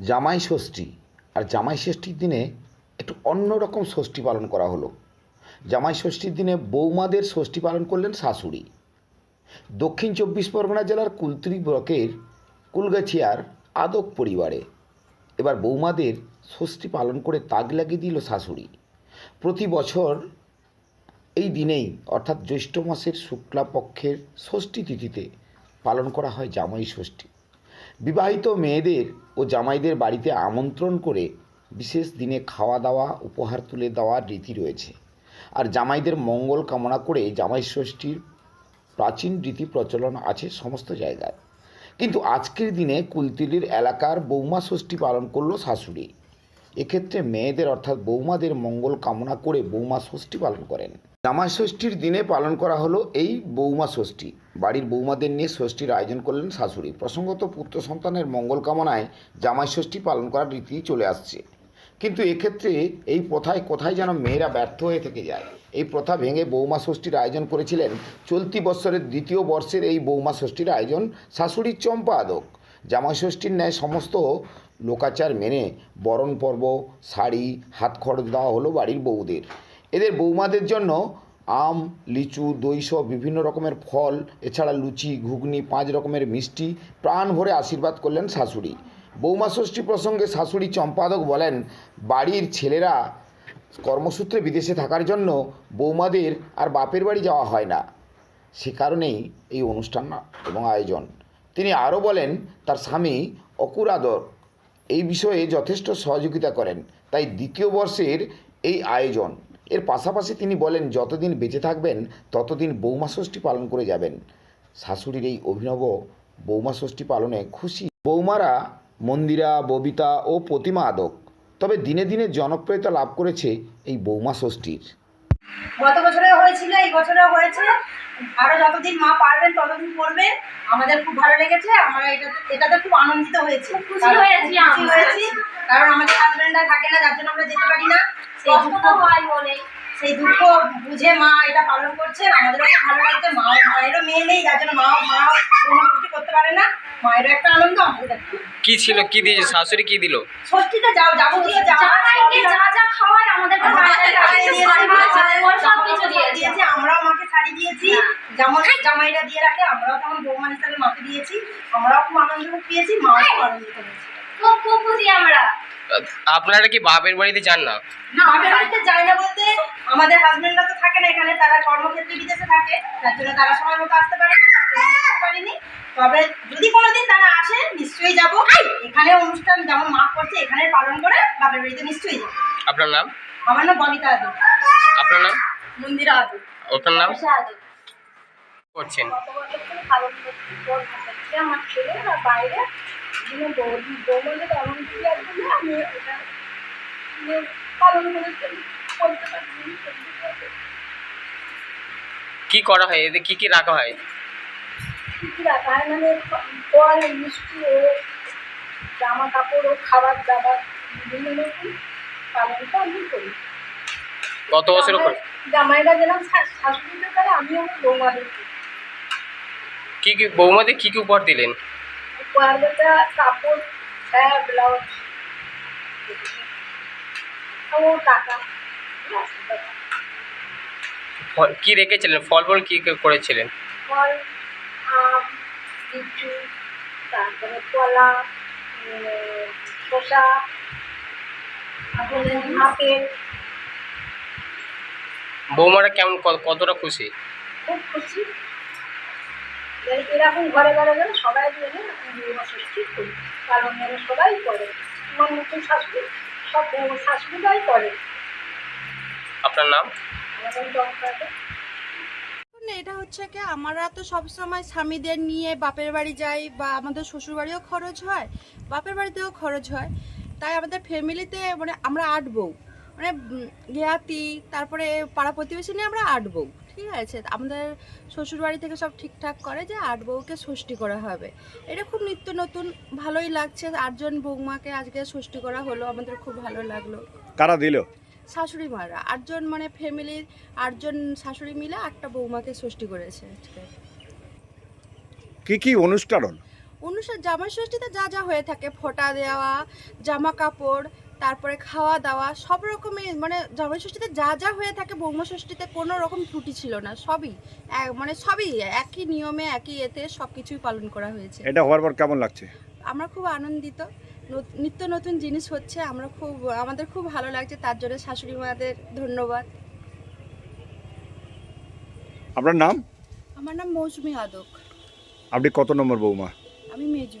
জামাই ষষ্ঠী। আর জামাই ষষ্ঠীর দিনে একটু অন্যরকম ষষ্ঠী পালন করা হলো। জামাই ষষ্ঠীর দিনে বৌমাদের ষষ্ঠী পালন করলেন শাশুড়ি। দক্ষিণ চব্বিশ পরগনা জেলার কুলত্রি ব্লকের কুলগাছিয়ার আদক পরিবারে এবার বৌমাদের ষষ্ঠী পালন করে তাক লাগিয়ে দিল শাশুড়ি। প্রতি বছর এই দিনেই, অর্থাৎ জ্যৈষ্ঠ মাসের শুক্লাপক্ষের ষষ্ঠী তিথিতে পালন করা হয় জামাই ষষ্ঠী। বিবাহিত মেয়েদের ও জামাইদের বাড়িতে আমন্ত্রণ করে বিশেষ দিনে খাওয়া দাওয়া, উপহার তুলে দেওয়ার রীতি রয়েছে। আর জামাইদের মঙ্গল কামনা করে জামাই ষষ্ঠীর প্রাচীন রীতি প্রচলন আছে সমস্ত জায়গায়। কিন্তু আজকের দিনে কুলতিলির এলাকার বৌমা ষষ্ঠী পালন করল শাশুড়ি। এক্ষেত্রে মেয়েদের অর্থাৎ বৌমাদের মঙ্গল কামনা করে বৌমা ষষ্ঠী পালন করেন। জামাই ষষ্ঠীর দিনে পালন করা হলো এই বৌমা ষষ্ঠী। বাড়ির বৌমাদের নিয়ে ষষ্ঠীর আয়োজন করলেন শাশুড়ি। প্রসঙ্গত পুত্র সন্তানের মঙ্গল কামনায় জামাই ষষ্ঠী পালন করার রীতি চলে আসছে। কিন্তু এক্ষেত্রে এই প্রথায় কোথায় যেন মেয়েরা ব্যর্থ হয়ে থেকে যায়? এই প্রথা ভেঙে বৌমা ষষ্ঠীর আয়োজন করেছিলেন চলতি বৎসরের দ্বিতীয় বর্ষের এই বৌমা ষষ্ঠীর আয়োজন শাশুড়ির চম্পা আদক। জামাই ষষ্ঠীর ন্যায় সমস্ত লোকাচার মেনে বরণ পর্ব, শাড়ি, হাত খরচ দেওয়া হলো বাড়ির বউদের। এদের বৌমাদের জন্য আম, লিচু, দই বিভিন্ন রকমের ফল, এছাড়া লুচি, ঘুগনি, পাঁচ রকমের মিষ্টি প্রাণ ভরে আশীর্বাদ করলেন শাশুড়ি। বৌমা ষষ্ঠী প্রসঙ্গে শাশুড়ি চম্পাদক বলেন, বাড়ির ছেলেরা কর্মসূত্রে বিদেশে থাকার জন্য বৌমাদের আর বাপের বাড়ি যাওয়া হয় না। সে কারণেই এই অনুষ্ঠান এবং আয়োজন। তিনি আরও বলেন, তার স্বামী অকুরাদর এই বিষয়ে যথেষ্ট সহযোগিতা করেন। তাই দ্বিতীয় বর্ষের এই আয়োজন, এর পাশাপাশি তিনি বলেন, যতদিন বেঁচে থাকবেন, ততদিন বৌমা ষষ্ঠী পালন করে যাবেন। শাশুড়ির এই অভিনব বৌমা ষষ্ঠী পালনে খুশি বৌমারা মন্দিরা, ববিতা ও প্রতিমা আদক। তবে দিনে দিনে জনপ্রিয়তা লাভ করেছে এই বৌমা ষষ্ঠীর। গত বছরে হয়েছিল এই বছরেও হয়েছে। আরও যতদিন মা পারবেন ততদিন করবেন আমাদের খুব ভালো লেগেছে। আমরা এটাতে এটাতে খুব আনন্দিত হয়েছি। খুশি হয়েছি খুশি হয়েছি। কারণ আমাদের হাজবেন্ডরা থাকে না যার জন্য আমরা যেতে পারি না। সেই দুঃখ হয় বলে। সেই দুঃখ বুঝে মা এটা পালন করছে। আমাদেরও খুব ভালো লাগছে। মা মায়েরও মেয়ে নেই যার জন্য মা মা কোনো কিছু করতে পারে না। মায়েরও একটা আনন্দ আমাদের কি ছিল কি দিয়েছে? শাশুড়ি কি দিল? ষষ্ঠীতে যাও যাবতীয় যা যা যা খাওয়ায় আমাদেরকে আমাদের কাছে দিয়েছে, শাড়ি দিয়েছে, ফল সব কিছু দিয়েছে। দিয়েছে আমরাও মাকে শাড়ি দিয়েছি। যেমন জামাইরা দিয়ে রাখে আমরাও তেমন বৌমা হিসাবে মাকে দিয়েছি। আমরাও খুব আনন্দ পেয়েছি মাও খুব আনন্দিত হয়েছে খুব খুব খুশি আমরা। আপনারা কি বাপের বাড়িতে যান না? না আমাদের বাড়িতে যাই না বলতে আমাদের হাজবেন্ডরা তো থাকে না এখানে তারা কর্মক্ষেত্রে বিদেশে থাকে। তার জন্য তারা সময় মতো আসতে পারে না তার জন্য আমরা আসতে পারিনি। তবে যদি কোনোদিন তারা আসে নিশ্চয়ই যাব। এখানে অনুষ্ঠান যেমন মা করছে এখানে পালন করে বাপের বাড়িতে নিশ্চয়ই যাব। আপনার নাম? আমার নাম ববিতা আদু। মন্দিরা আপনার নাম? করছেন পালন আমার ছেলে বাইরে কি একদম আমি এটা পালন করেছি কি করা হয়? এতে কি কি রাখা হয়? কি রাখা হয় মানে ফল মিষ্টি ও জামা কাপড় ও খাবার দাবার বিভিন্ন রকম পালনটা আমি করি গত বছর জামাইরা যেরকম শা- শাশুড়িদের করে আমিও আমার বৌমাদের। কি কি বৌমাদের কি কি উপহার দিলেন? উপহারটা কাপড় ছায়া ব্লাউজ। ও টাকা। ফল- কি রেখেছিলেন? ফল ফল কি কি করেছিলেন? ফল আম লিচু তারপরে কলা শসা তারপরে আপেল। বৌমারা কেমন ক- কতটা খুশি? খুব খুশি। এরকম ঘরে ঘরে গেলে সবাই মিলে বিবাহ করি। কারণ যেন সবাই করে। আমার নতুন শাশুড়ি সব শাশুড়িরাই করে। আপনার নাম? না, এটা হচ্ছে কি আমরা তো সব সময় স্বামীদের নিয়ে বাপের বাড়ি যাই বা আমাদের শ্বশুর বাড়িও খরচ হয় বাপের বাড়িতেও খরচ হয়। তাই আমাদের ফ্যামিলিতে মানে আমরা আট বউ। মানে জ্ঞাতি তারপরে পাড়া প্রতিবেশী নিয়ে আমরা আট বউ ঠিক আছে? আমাদের শ্বশুরবাড়ি থেকে সব ঠিকঠাক করে যে আট বউকে ষষ্ঠী করা হবে। এটা খুব নিত্য নতুন ভালোই লাগছে। আটজন বৌমাকে আজকে ষষ্ঠী করা হলো আমাদের খুব ভালো লাগল। কারা দিল? শাশুড়ি মারা। আটজন মানে ফ্যামিলির আটজন শাশুড়ি মিলে একটা বৌমাকে ষষ্ঠী করেছে। কি কি অনুষ্ঠান অনুষ্ঠান জামাই ষষ্ঠীতে যা যা হয়ে থাকে ফোঁটা দেওয়া জামা কাপড় তারপরে খাওয়া দাওয়া সব রকমের মানে জামাই ষষ্ঠীতে যা যা হয়ে থাকে বৌমা ষষ্ঠীতে কোনো রকম ত্রুটি ছিল না সবই মানে সবই একই নিয়মে একই এতে সব কিছুই পালন করা হয়েছে। এটা হওয়ার পর কেমন লাগছে? আমরা খুব আনন্দিত। নত- নিত্য নতুন জিনিস হচ্ছে আমরা খুব আমাদের খুব ভালো লাগছে তার জন্য শাশুড়ি মাদের ধন্যবাদ। আপনার নাম? আমার নাম মৌসুমি আদক। আপনি কত নম্বর বৌমা? আমি মেজো।